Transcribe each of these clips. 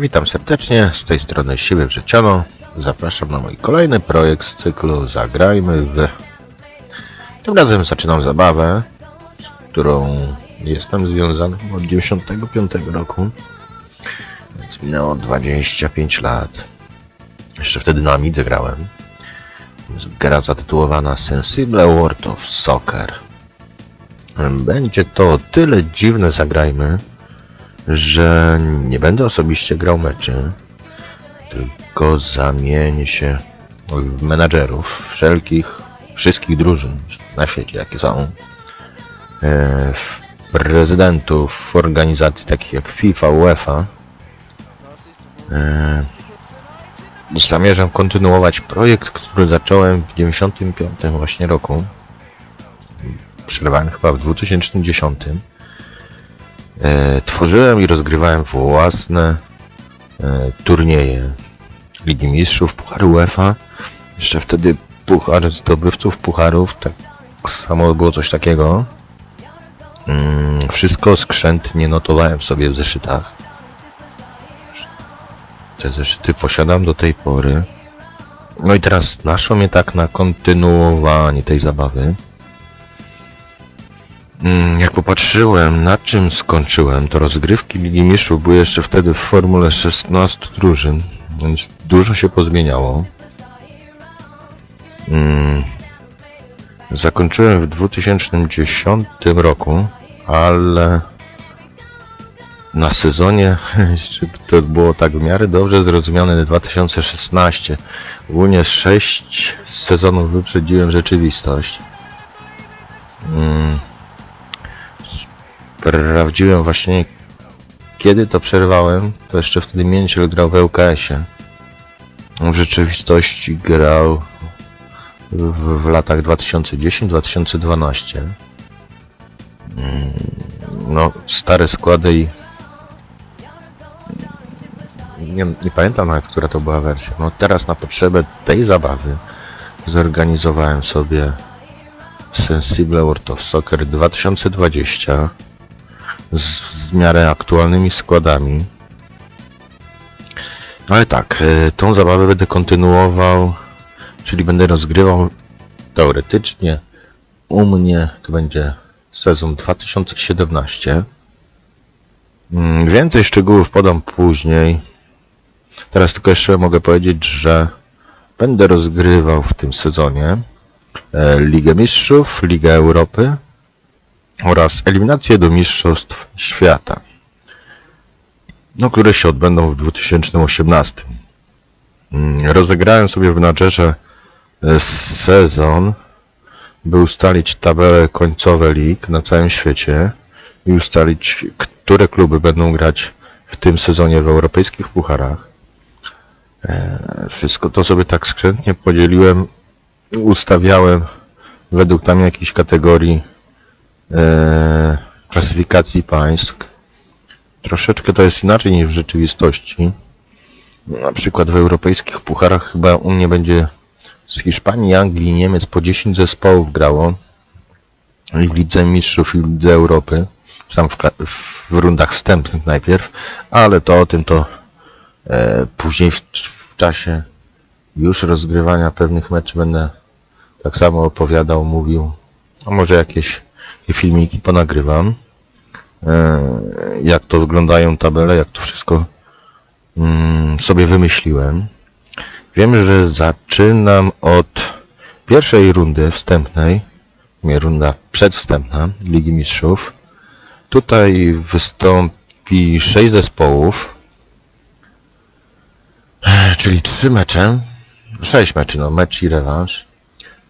Witam serdecznie, z tej strony Siły Wrzeciono. Zapraszam na mój kolejny projekt z cyklu Zagrajmy w... Tym razem zaczynam zabawę, z którą jestem związany od 95 roku. Więc minęło 25 lat. Jeszcze wtedy na Amidze grałem. Gra zatytułowana Sensible World of Soccer. Będzie to o tyle dziwne Zagrajmy, że nie będę osobiście grał meczy, tylko zamienię się w menadżerów wszelkich, wszystkich drużyn na świecie, jakie są, e, w prezydentów organizacji takich jak FIFA, UEFA. E, Zamierzam kontynuować projekt, który zacząłem w 95 właśnie roku. Przerwałem chyba w 2010 e, tworzyłem i rozgrywałem własne e, turnieje Ligi Mistrzów, Puchar UEFA. Jeszcze wtedy Puchar zdobywców Pucharów, tak samo było coś takiego. Mm, wszystko skrzętnie notowałem sobie w zeszytach. Te zeszyty posiadam do tej pory. No i teraz naszło mnie tak na kontynuowanie tej zabawy. Mm, Jak popatrzyłem, na czym skończyłem, to rozgrywki Ligi Mistrzów były jeszcze wtedy w formule 16 drużyn, więc dużo się pozmieniało. Mm, Zakończyłem w 2010 roku, ale na sezonie, to było tak w miarę dobrze zrozumiane, 2016. Ogólnie 6 sezonów wyprzedziłem rzeczywistość. Mm, sprawdziłem właśnie kiedy to przerwałem, to jeszcze wtedy Mięciel grał w ŁKS-ie. W rzeczywistości grał w, w latach 2010-2012. Mm, No, stare składy i nie, nie pamiętam nawet, która to była wersja. No teraz na potrzebę tej zabawy zorganizowałem sobie Sensible World of Soccer 2020 z, z miarę aktualnymi składami. Ale tak, e, tą zabawę będę kontynuował, czyli będę rozgrywał teoretycznie u mnie to będzie sezon 2017. Mm, Więcej szczegółów podam później. Teraz tylko jeszcze mogę powiedzieć, że będę rozgrywał w tym sezonie e, Ligę Mistrzów, Ligę Europy oraz eliminacje do Mistrzostw Świata, no, które się odbędą w 2018. Mm, Rozegrałem sobie w menadżerze e, sezon, by ustalić tabele końcowe lig na całym świecie i ustalić, które kluby będą grać w tym sezonie w europejskich pucharach. E, Wszystko to sobie tak skrzętnie podzieliłem, ustawiałem według tam jakichś kategorii klasyfikacji państw. Troszeczkę to jest inaczej niż w rzeczywistości. Na przykład w europejskich pucharach chyba u mnie będzie z Hiszpanii, Anglii Niemiec po 10 zespołów grało. I w Lidze Mistrzów i w Lidze Europy. Tam w, w rundach wstępnych najpierw. Ale to o tym to e, później w, w czasie już rozgrywania pewnych meczy będę tak samo opowiadał, mówił. A może jakieś filmiki ponagrywam. E, jak to wyglądają tabele, jak to wszystko mm, sobie wymyśliłem. Wiem, że zaczynam od pierwszej rundy wstępnej, nie runda przedwstępna Ligi Mistrzów. Tutaj wystąpi 6 zespołów, czyli 3 mecze, 6 meczy, no mecz i rewanż.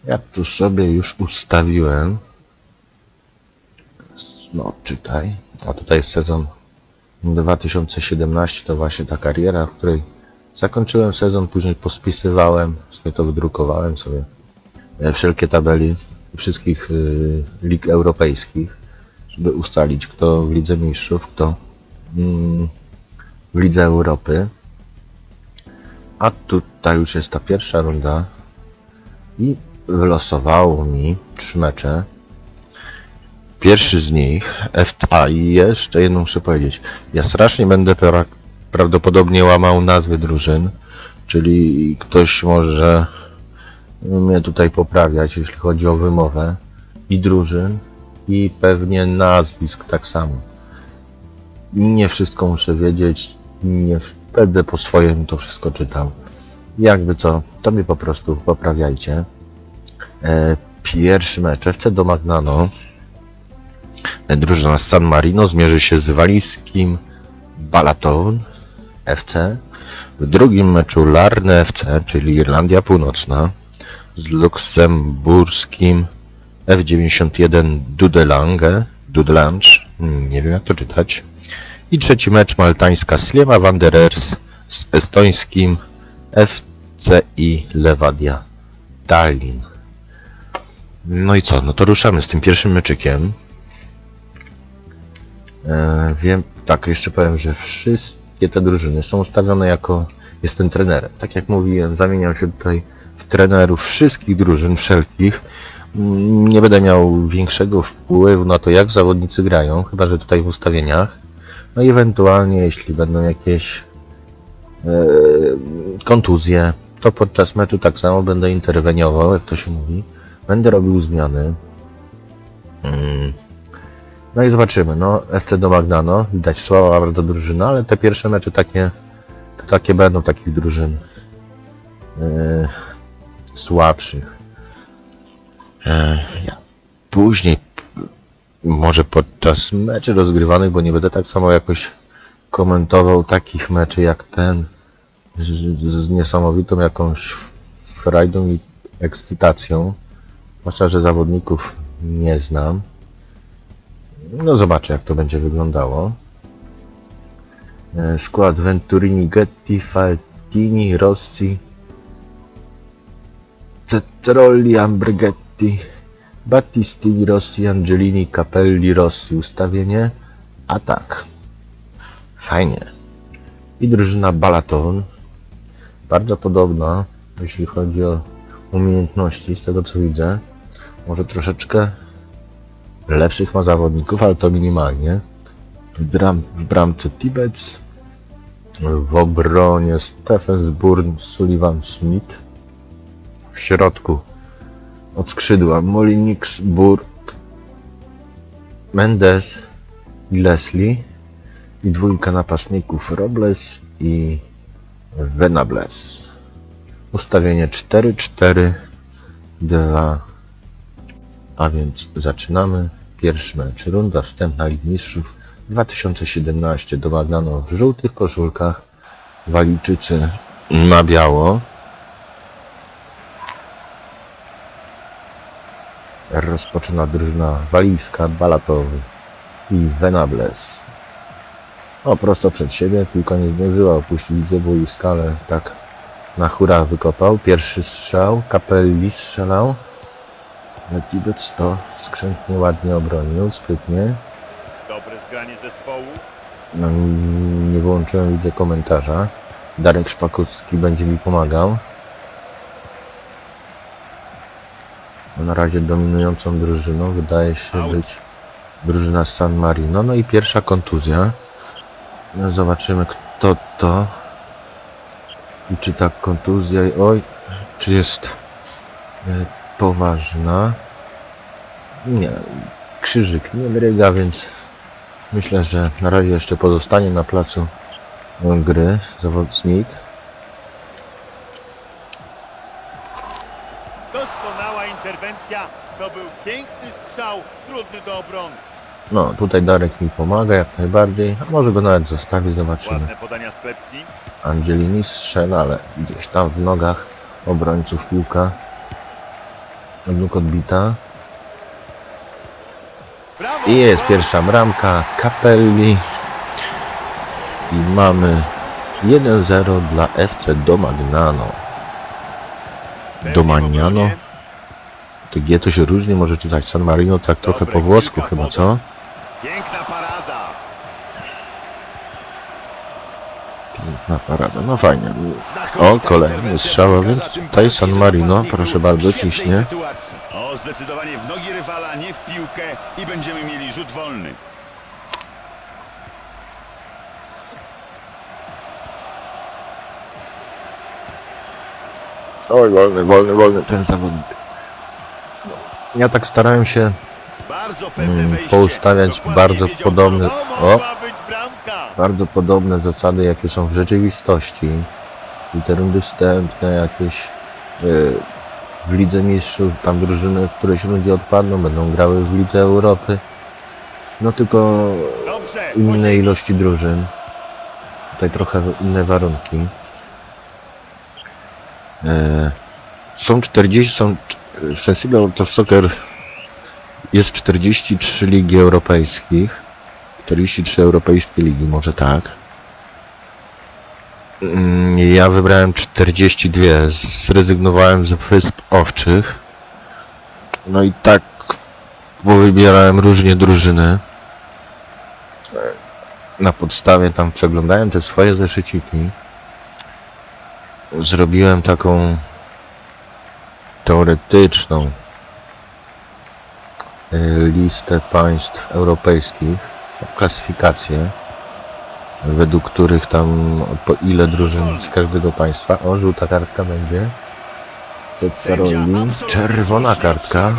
Ja tu sobie już ustawiłem, no czytaj, a tutaj jest sezon 2017, to właśnie ta kariera, w której Zakończyłem sezon, później pospisywałem, sobie to wydrukowałem sobie e, wszelkie tabeli wszystkich y, lig europejskich, żeby ustalić kto w Lidze Mistrzów, kto mm, w Lidze Europy. A tutaj już jest ta pierwsza runda i wylosowało mi trzy mecze. Pierwszy z nich, FTA i jeszcze jedną muszę powiedzieć. Ja strasznie będę pra- prawdopodobnie łamał nazwy drużyn, czyli ktoś może mnie tutaj poprawiać, jeśli chodzi o wymowę i drużyn, i pewnie nazwisk tak samo. Nie wszystko muszę wiedzieć, nie będę po swojemu to wszystko czytał. Jakby co, to mnie po prostu poprawiajcie. E, pierwszy mecz FC do Magnano. Drużyna San Marino zmierzy się z walijskim Balaton FC. W drugim meczu Larne FC, czyli Irlandia Północna, z luksemburskim F91 Dudelange, Dudelange, hmm, nie wiem jak to czytać. I trzeci mecz maltańska Sliema Wanderers z estońskim FCI Lewadia Tallinn. No i co? No to ruszamy z tym pierwszym meczykiem. E, wiem, tak, jeszcze powiem, że wszystkie te drużyny są ustawione jako jestem trenerem. Tak jak mówiłem, zamieniam się tutaj w trenerów wszystkich drużyn, wszelkich. Mm, Nie będę miał większego wpływu na to, jak zawodnicy grają, chyba że tutaj w ustawieniach. No i ewentualnie, jeśli będą jakieś e, kontuzje, to podczas meczu tak samo będę interweniował, jak to się mówi. Będę robił zmiany. No i zobaczymy. No, FC do Magnano. Widać słaba bardzo drużyna, ale te pierwsze mecze takie, to takie będą takich drużyn e, słabszych. E, ja później, może podczas meczy rozgrywanych, bo nie będę tak samo jakoś komentował takich meczy jak ten z, z niesamowitą jakąś frajdą i ekscytacją. Zwłaszcza, że zawodników nie znam. No zobaczę jak to będzie wyglądało. E, Skład Venturini, Getty, Faltini, Rossi, Cetrolli, Ambregetti, Battistini, Rossi, Angelini, Capelli, Rossi. Ustawienie atak. Fajnie. I drużyna Balaton. Bardzo podobna, jeśli chodzi o umiejętności, z tego co widzę. Może troszeczkę lepszych ma zawodników, ale to minimalnie. W, dram, w bramce Tibets, w obronie Stephensburn, Sullivan Smith, w środku od skrzydła Molinsburg, Mendes i Leslie i dwójka napastników Robles i Venables. Ustawienie 4-4-2 a więc zaczynamy pierwszy mecz. Runda wstępna Ligi Mistrzów 2017 do Magnano w żółtych koszulkach. Walijczycy na biało. Rozpoczyna drużyna walijska, Balatowy i Venables. O, prosto przed siebie, piłka nie zdążyła opuścić ze boiska, ale tak na hura wykopał. Pierwszy strzał, Capelli strzelał. Tibet to skrzętnie, ładnie obronił, sprytnie. Dobre zgranie zespołu. No, nie wyłączyłem, widzę komentarza. Darek Szpakowski będzie mi pomagał. No, na razie dominującą drużyną wydaje się Out. być drużyna San Marino. No i pierwsza kontuzja. No, zobaczymy kto to. I czy ta kontuzja, oj, czy jest e, poważna. Nie, krzyżyk nie mryga, więc myślę, że na razie jeszcze pozostanie na placu gry zawod Smith. Doskonała interwencja. To był piękny strzał, trudny do obrony. No, tutaj Darek mi pomaga jak najbardziej, a może go nawet zostawić, zobaczymy. Ładne podania sklepki. Angelini strzela, ale gdzieś tam w nogach obrońców piłka. Nóg odbita. I jest pierwsza bramka Capelli. I mamy 1-0 dla FC Domagnano. Domagnano. To G to się różni, może czytać San Marino, tak trochę po włosku chyba, co? Piękna Piękna parada, no fajnie. O, kolejny strzał, więc tutaj San Marino, proszę bardzo, ciśnie. O, zdecydowanie w nogi rywala, nie w piłkę i będziemy mieli rzut wolny. Oj, wolny, wolny, wolny ten zawodnik. Ja tak starałem się mm, poustawiać bardzo podobny... O, bardzo podobne zasady, jakie są w rzeczywistości. I te rundy wstępne jakieś yy, w Lidze Mistrzów, tam drużyny, w którejś rundzie odpadną, będą grały w Lidze Europy. No tylko Wojciech. ilości drużyn. Tutaj trochę inne warunki. E, są 40, są cz- w Sensible of Soccer jest 43 ligi europejskich. 43 europejskie ligi, może tak. Mm, Ja wybrałem 42, zrezygnowałem z wysp owczych. No i tak powybierałem różnie drużyny na podstawie tam przeglądałem te swoje zeszyciki. Zrobiłem taką teoretyczną y, listę państw europejskich, tam klasyfikację, według których tam po ile drużyn z każdego państwa. O, żółta kartka będzie. Absolutnie Czerwona kartka.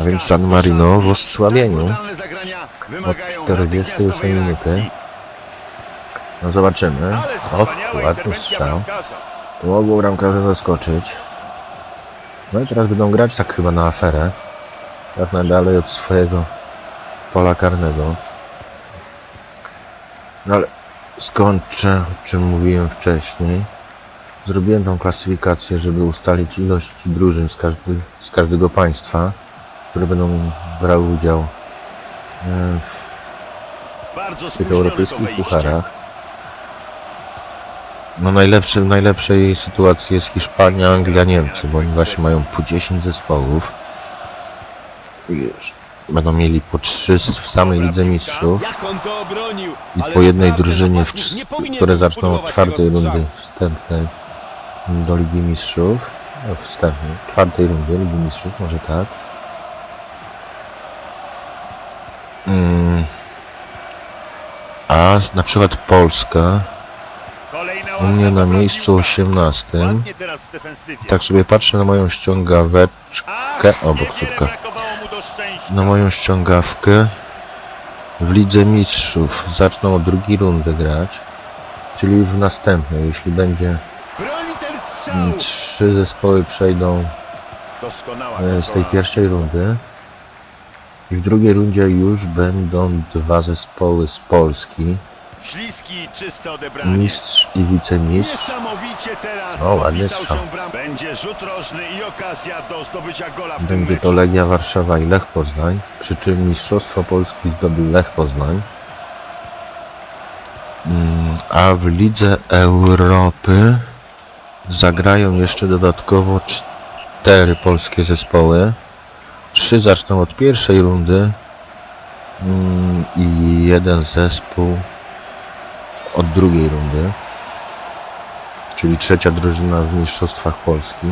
A więc San Marino w osłabieniu. Tak 40 natychmiastowej minuty. reakcji. No zobaczymy. Och, ładny strzał. To mogło bramkarza zaskoczyć. No i teraz będą grać tak chyba na aferę. Jak najdalej od swojego pola karnego. No ale skończę, o czym mówiłem wcześniej. Zrobiłem tą klasyfikację, żeby ustalić ilość drużyn z, każdy, z każdego państwa, które będą brały udział e, w tych europejskich pucharach. No najlepszy, w najlepszej sytuacji jest Hiszpania, Anglia, Niemcy, bo oni właśnie mają po 10 zespołów. I już. Będą mieli po 3 w samej Lidze Mistrzów i po jednej drużynie, w, które zaczną od czwartej rundy wstępnej do Ligi Mistrzów. No, wstępnej, czwartej rundy Ligi Mistrzów, może tak. Mm. A na przykład Polska u mnie na miejscu piłka. 18. Ładnie teraz w defensywie. Tak sobie patrzę na moją ściągaweczkę, Ach, o na moją ściągawkę w Lidze Mistrzów. Zaczną od drugiej rundy grać, czyli już w następnej, jeśli będzie mm, trzy zespoły przejdą e, z tej pierwszej rundy. I w drugiej rundzie już będą dwa zespoły z Polski, mistrz i wicemistrz. Teraz O, popisał się bram. Będzie rzut rożny i okazja do zdobycia gola w tym Będzie meczu. to Legia Warszawa i Lech Poznań, przy czym Mistrzostwo Polski zdobył Lech Poznań. Mm, A w Lidze Europy zagrają jeszcze dodatkowo cztery polskie zespoły. Trzy zaczną od pierwszej rundy mm, i jeden zespół od drugiej rundy. Czyli trzecia drużyna w Mistrzostwach Polski.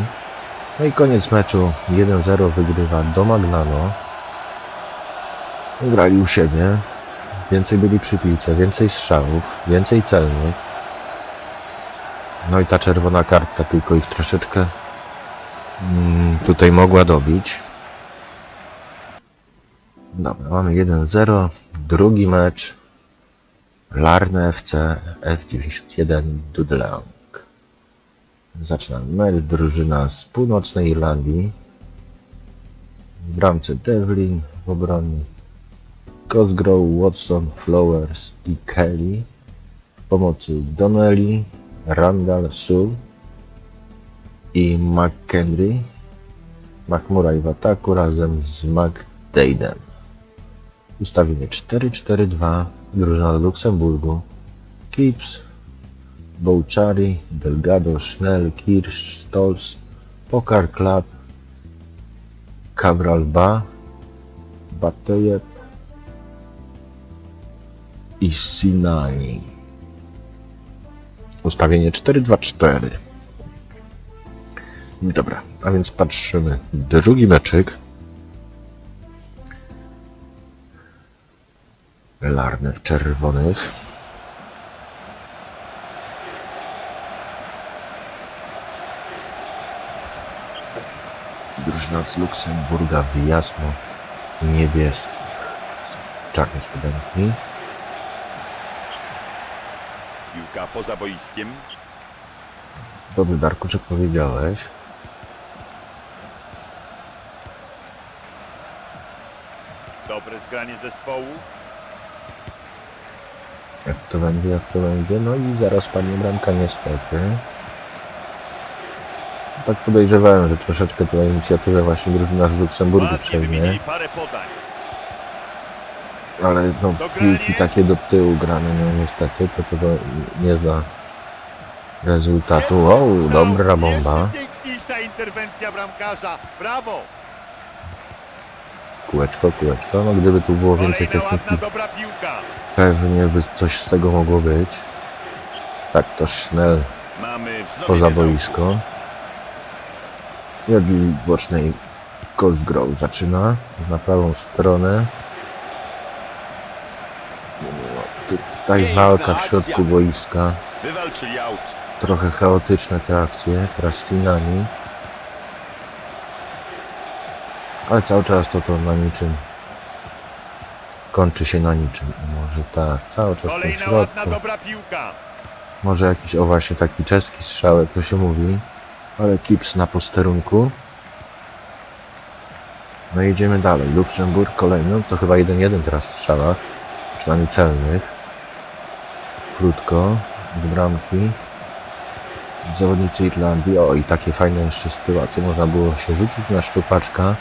No i koniec meczu 1-0 wygrywa do Magnano. Grali u siebie. Więcej byli przy piłce, więcej strzałów, więcej celnych. No i ta czerwona kartka tylko ich troszeczkę mm, tutaj mogła dobić. Dobra, mamy 1-0. Drugi mecz. Larne FC F91 Dudelang. Zaczynamy mecz. Drużyna z północnej Irlandii. W bramce Devlin, w obronie Cosgrove, Watson, Flowers i Kelly. W pomocy Donnelly, Randall, Sue i McKendry. McMurray w ataku razem z McDade'em. Ustawienie 4-4-2. Drużyna z Luksemburgu. Kips, Bouchari, Delgado, Schnell, Kirsch, Stolz, Pokar Club, Cabral Ba, Batejeb i Sinani. Ustawienie 4-2-4. Dobra, a więc patrzymy. Drugi meczyk. Larne w czerwonych. Drużyna z Luksemburga w jasno niebieskich. Czarne spodenki. Piłka poza boiskiem. Dobrze, Darku, że powiedziałeś. Dobre zgranie zespołu. Jak to będzie, jak to będzie. No i zaraz padnie bramka niestety. Tak podejrzewałem, że troszeczkę tę inicjatywę właśnie drużyna z Luksemburgu przejmie. Ale no, piłki takie do tyłu grane, no niestety, to tego nie da rezultatu. Strzał. dobra bomba. Piękniejsza interwencja bramkarza. Brawo. Kółeczko, kółeczko. No gdyby tu było więcej techniki, pewnie by coś z tego mogło być. Tak, to Schnell poza boisko. I od linii bocznej Cosgrove zaczyna na prawą stronę. No, Tutaj walka w środku boiska. Trochę chaotyczne te akcje, teraz z Finami. Ale cały czas to to na niczym. Kończy się na niczym. Może tak, cały czas w środku. Może jakiś, o właśnie taki czeski strzałek, to się mówi. Ale kips na posterunku. No i jedziemy dalej. Luksemburg kolejny, to chyba 1-1 teraz w strzałach. Przynajmniej celnych. Krótko, do bramki. Zawodnicy Irlandii, o i takie fajne jeszcze sytuacje, można było się rzucić na szczupaczka.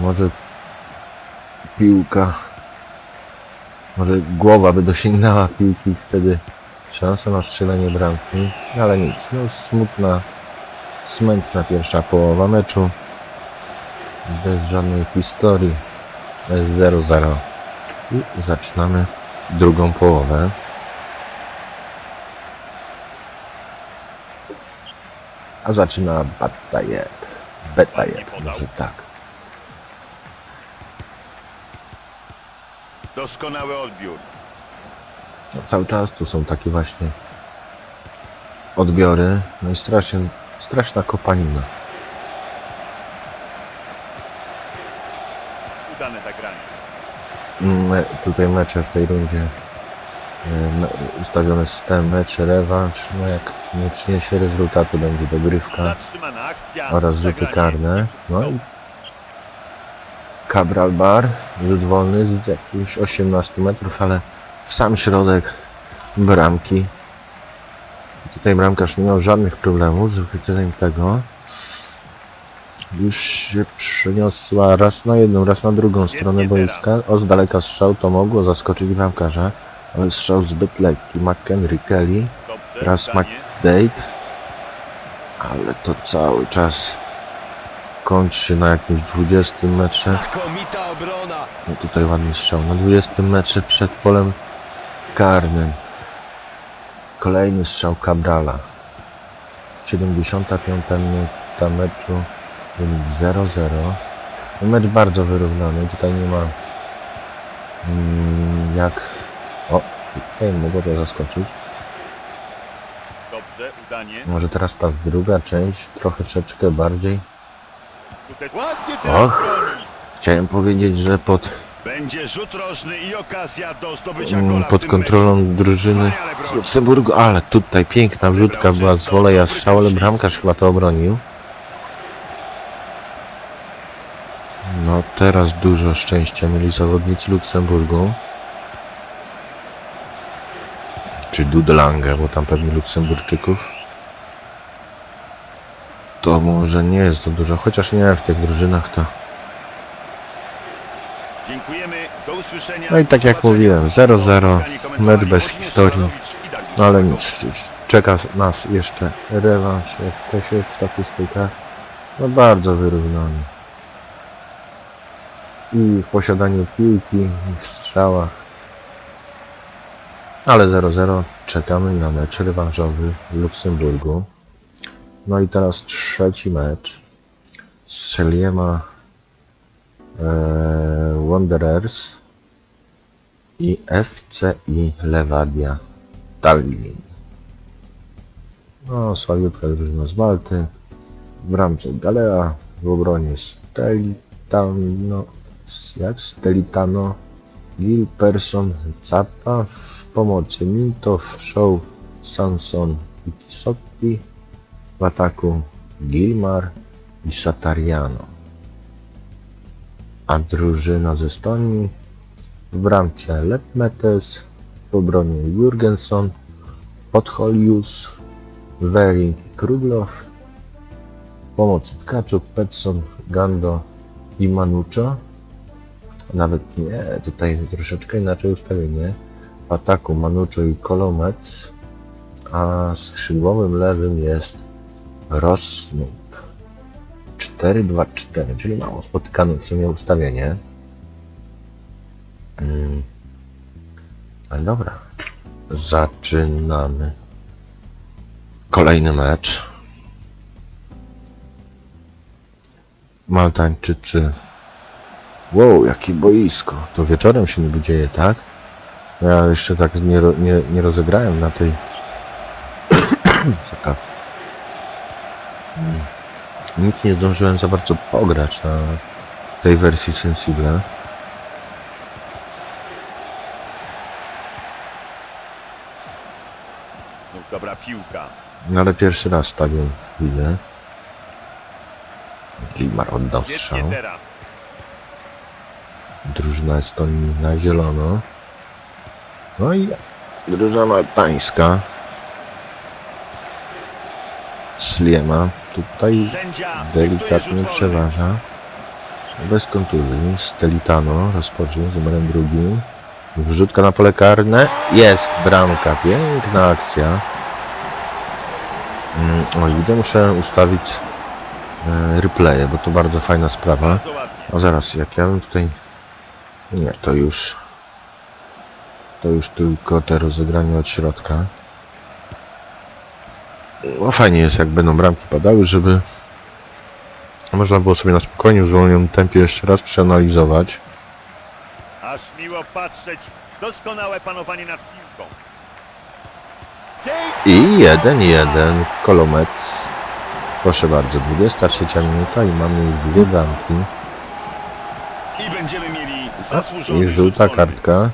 Może piłka, może głowa by dosięgnęła piłki wtedy szansa na strzelenie bramki, ale nic, no smutna, smętna pierwsza połowa meczu, bez żadnej historii, 0-0 i zaczynamy drugą połowę. A zaczyna Batajeb, Betajeb, może tak. Doskonały odbiór. No, cały czas tu są takie właśnie odbiory, no i strasznie, straszna kopanina. Udane zagranie. Me, tutaj mecze w tej rundzie e, ustawione system mecze, rewanż, no jak nie przyniesie rezultatu będzie dogrywka oraz rzuty karne. No i Cabral Bar, rzut wolny z jakichś 18 metrów, ale w sam środek bramki. Tutaj bramkarz nie miał żadnych problemów z wychwyceniem tego. Już się przeniosła raz na jedną, raz na drugą stronę boiska. O, z daleka strzał to mogło zaskoczyć bramkarza, ale strzał zbyt lekki. McHenry Kelly, raz. McDade, ale to cały czas kończy się na jakimś 20 metrze. No tutaj ładny strzał. Na 20 metrze przed polem karnym. Kolejny strzał Cabrala. 75 minuta meczu. Wynik 0-0. No mecz bardzo wyrównany. Tutaj nie ma mm, jak... O, tutaj mogło to zaskoczyć. Dobrze, udanie. Może teraz ta druga część troszeczkę bardziej. Och. Chciałem powiedzieć, że pod, Będzie rzut rożny i okazja do zdobycia mm, gola pod kontrolą drużyny Luksemburgu, ale tutaj piękna wrzutka była z woleja strzał, ale bramkarz chyba to obronił. No teraz dużo szczęścia mieli zawodnicy Luksemburgu. Czy Dudelange, bo tam pewnie Luksemburczyków. To może nie jest to dużo, chociaż nie w tych drużynach to... Dziękujemy, do usłyszenia. No i tak jak mówiłem, 0-0, Spotkanie komentowali mecz bez historii. No ale nic, czeka nas jeszcze rewanż, jak to się w statystykach, no bardzo wyrównany. I w posiadaniu piłki, i w strzałach. Ale 0-0, czekamy na mecz rewanżowy w Luksemburgu. No i teraz trzeci mecz. Strzeliema e, Wanderers i FCI Lewadia Tallinn. No, słabiutka drużyna z Malty. W Galea, w obronie Stelitano, jak Stelitano, Gil, Person, Zappa, w pomocy Mintow, Show, Sanson i Tisotti, w ataku Gilmar i Satariano. A drużyna ze Estonii w bramce Lepmetes, w obronie Jurgenson, Podholius, Veri Kruglow, pomocy Tkaczuk, Petson, Gando i Manuccio. Nawet nie, tutaj troszeczkę inaczej ustawienie. W ataku Manuccio i Kolomec, a skrzydłowym lewym jest Rosnut. 4-2-4, czyli mało spotykane w sumie ustawienie. Mm. Ale dobra. Zaczynamy. Kolejny mecz. Maltańczycy. Wow, jakie boisko. To wieczorem się niby dzieje, tak? Ja jeszcze tak nie, nie, nie rozegrałem na tej... Taka... Mm. Nic nie zdążyłem za bardzo pograć na tej wersji Sensible. Znów dobra piłka. No ale pierwszy raz stadion widzę. Gilmar oddał strzał. Drużyna Estonii na zielono. No i drużyna maltańska. Sliema tutaj delikatnie przeważa. Bez kontuzji. Stelitano rozpocznie z numerem drugim. Wrzutka na pole karne. Jest bramka. Piękna akcja. Mm, O, widzę, muszę ustawić e, replaye, bo to bardzo fajna sprawa. O zaraz, jak ja bym tutaj... Nie, to już... To już tylko te rozegranie od środka. No fajnie jest, jak będą bramki padały, żeby... Można było sobie na spokojnie, w zwolnionym tempie jeszcze raz przeanalizować. Aż miło patrzeć. Doskonałe panowanie nad piłką. I 1-1 Kolomec. Proszę bardzo, 23 minuta i mamy już dwie bramki. I będziemy mieli zasłużony I żółta kartka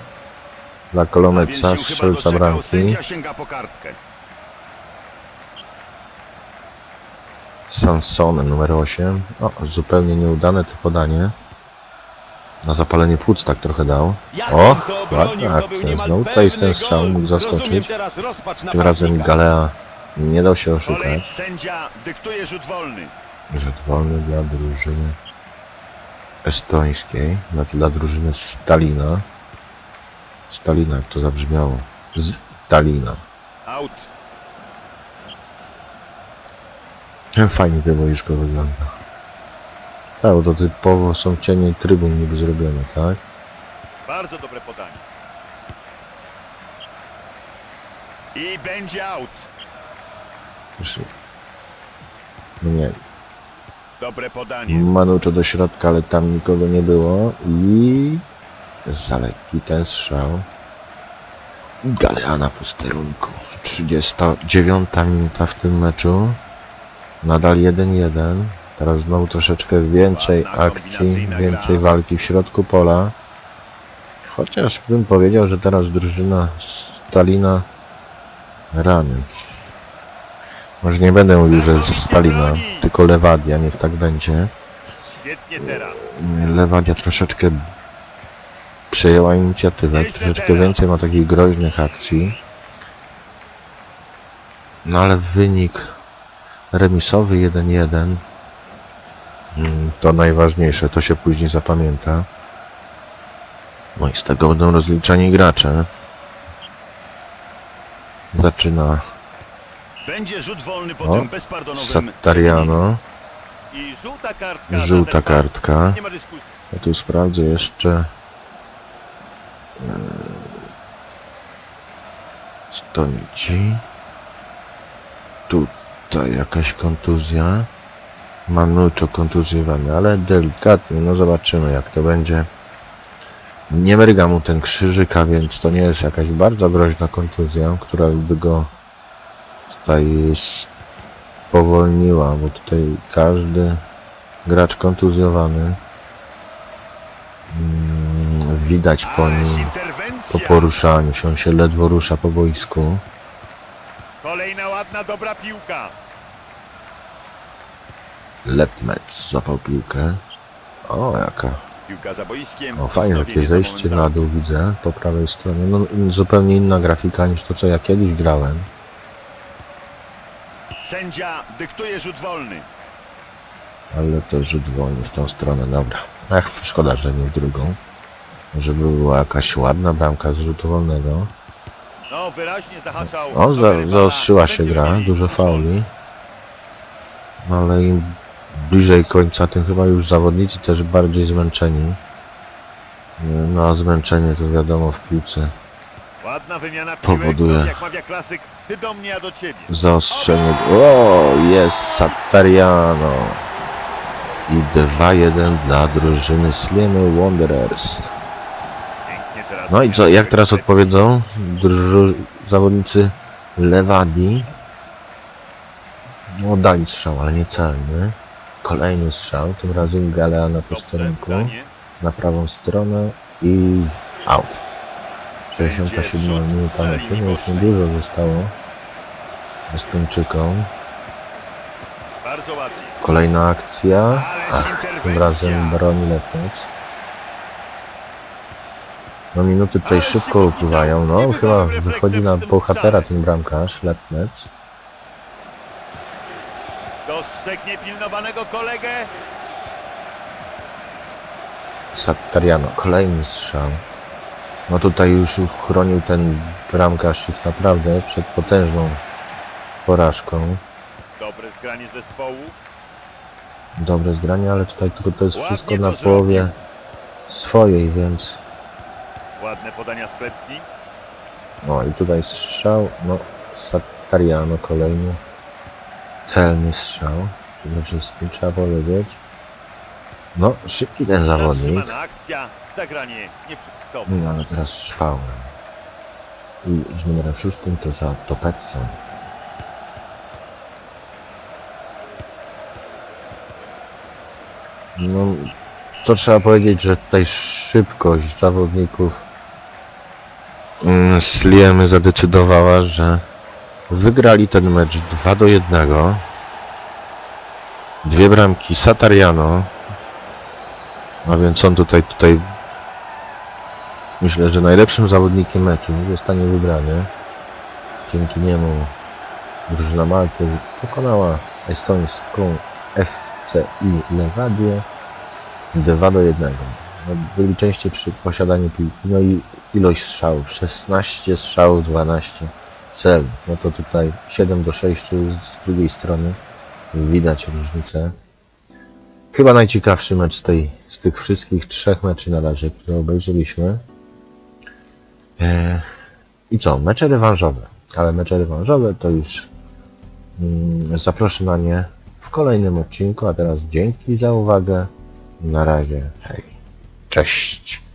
dla Kolomeca, strzelca bramki. Sędzia sięga po kartkę. Sansonem numer 8. O, zupełnie nieudane to podanie. Na zapalenie płuc tak trochę dał. Och, ładna akcja. Znowu tutaj pewny ten strzał mógł zaskoczyć. Tym razem. Galea nie dał się oszukać. rzut wolny. Rzut wolny dla drużyny estońskiej. Dla, dla drużyny Stalina. Stalina, jak to zabrzmiało. Z Stalina. Out. Fajnie to boisko wygląda. Tak, bo to typowo są cienie trybun niby zrobione, tak? Bardzo dobre podanie. I będzie out. Proszę. No nie, Dobre podanie. Manuczo do środka, ale tam nikogo nie było i za lekki ten strzał. Galea na posterunku. 39 minuta w tym meczu. Nadal 1-1. Teraz znowu troszeczkę więcej akcji, więcej walki w środku pola. Chociaż bym powiedział, że teraz drużyna Stalina rany. Może nie będę mówił, że z Stalina, tylko Lewadia, niech tak będzie. Lewadia troszeczkę przejęła inicjatywę, troszeczkę więcej ma takich groźnych akcji. No ale wynik remisowy 1-1 mm, to najważniejsze, to się później zapamięta. No i z tego będą rozliczani gracze. Zaczyna Będzie rzut wolny po O, tym bezpardonowym Satariano, I żółta kartka. żółta kartka. Ja tu sprawdzę jeszcze. Stonici. Tutaj jakaś kontuzja. Manuczo kontuzjowany, ale delikatnie. No zobaczymy jak to będzie. Nie mryga mu ten krzyżyk, a więc to nie jest jakaś bardzo groźna kontuzja, która by go tutaj spowolniła, bo tutaj każdy gracz kontuzjowany. Mm, widać po nim, po poruszaniu się, on się ledwo rusza po boisku. Ładna, dobra piłka. Lepmec złapał piłkę. O, jaka. Piłka za boiskiem. O, fajne takie zejście na dół widzę po prawej stronie. No, zupełnie inna grafika niż to, co ja kiedyś grałem. Sędzia dyktuje rzut wolny. Ale to rzut wolny w tą stronę, dobra. Ach, szkoda, że nie w drugą. Żeby była jakaś ładna bramka z rzutu wolnego. No, wyraźnie zahaczał. O, za, zaostrzyła się gra, dużo fauli. Ale im bliżej końca, tym chyba już zawodnicy też bardziej zmęczeni. No a zmęczenie to wiadomo w piłce. Ładna wymiana piłek. Powoduje. Zaostrzenie. O, jest Satariano. I 2-1 dla drużyny Sliemy Wanderers. No i co, jak teraz odpowiedzą zawodnicy Lewadi? No dali strzał, ale nie celny. Kolejny strzał, tym razem Galea na posterunku, na prawą stronę i out. 67 minuta meczu, no już niedużo zostało Estończykom. Kolejna akcja. Ach, tym razem broni Lepnec. No minuty tutaj szybko upływają. No chyba wychodzi na bohatera ten bramkarz, Lepnec. Dostrzegł niepilnowanego kolegę. Satariano, kolejny strzał. No tutaj już chronił ten bramkarz ich naprawdę przed potężną porażką. Dobre zgranie zespołu. Dobre zgranie, ale tutaj tylko to jest wszystko na połowie swojej, więc... Ładne podania z klepki. No i tutaj strzał, no Satariano kolejny celny strzał, przede wszystkim trzeba powiedzieć. No, szybki ten zawodnik, akcja. Zagranie no ale teraz szwał. I z numerem szóstym to za Topetson. No, to trzeba powiedzieć, że tutaj szybkość zawodników Sliemy zadecydowała, że wygrali ten mecz 2 do 1. Dwie bramki Satariano. A więc on tutaj, tutaj myślę, że najlepszym zawodnikiem meczu zostanie wybrany. Dzięki niemu drużyna Malty pokonała estońską FCI Lewadię 2 do 1. No, byli częściej przy posiadaniu piłki. No i ilość strzałów. 16 strzałów, 12 celów. No to tutaj 7 do 6 z drugiej strony. Widać różnicę. Chyba najciekawszy mecz z, tej, z tych wszystkich trzech meczy na razie, które obejrzeliśmy. Eee, I co? Mecze rewanżowe. Ale mecze rewanżowe to już mm, zaproszę na nie w kolejnym odcinku. A teraz dzięki za uwagę. Na razie. Hej. Cześć.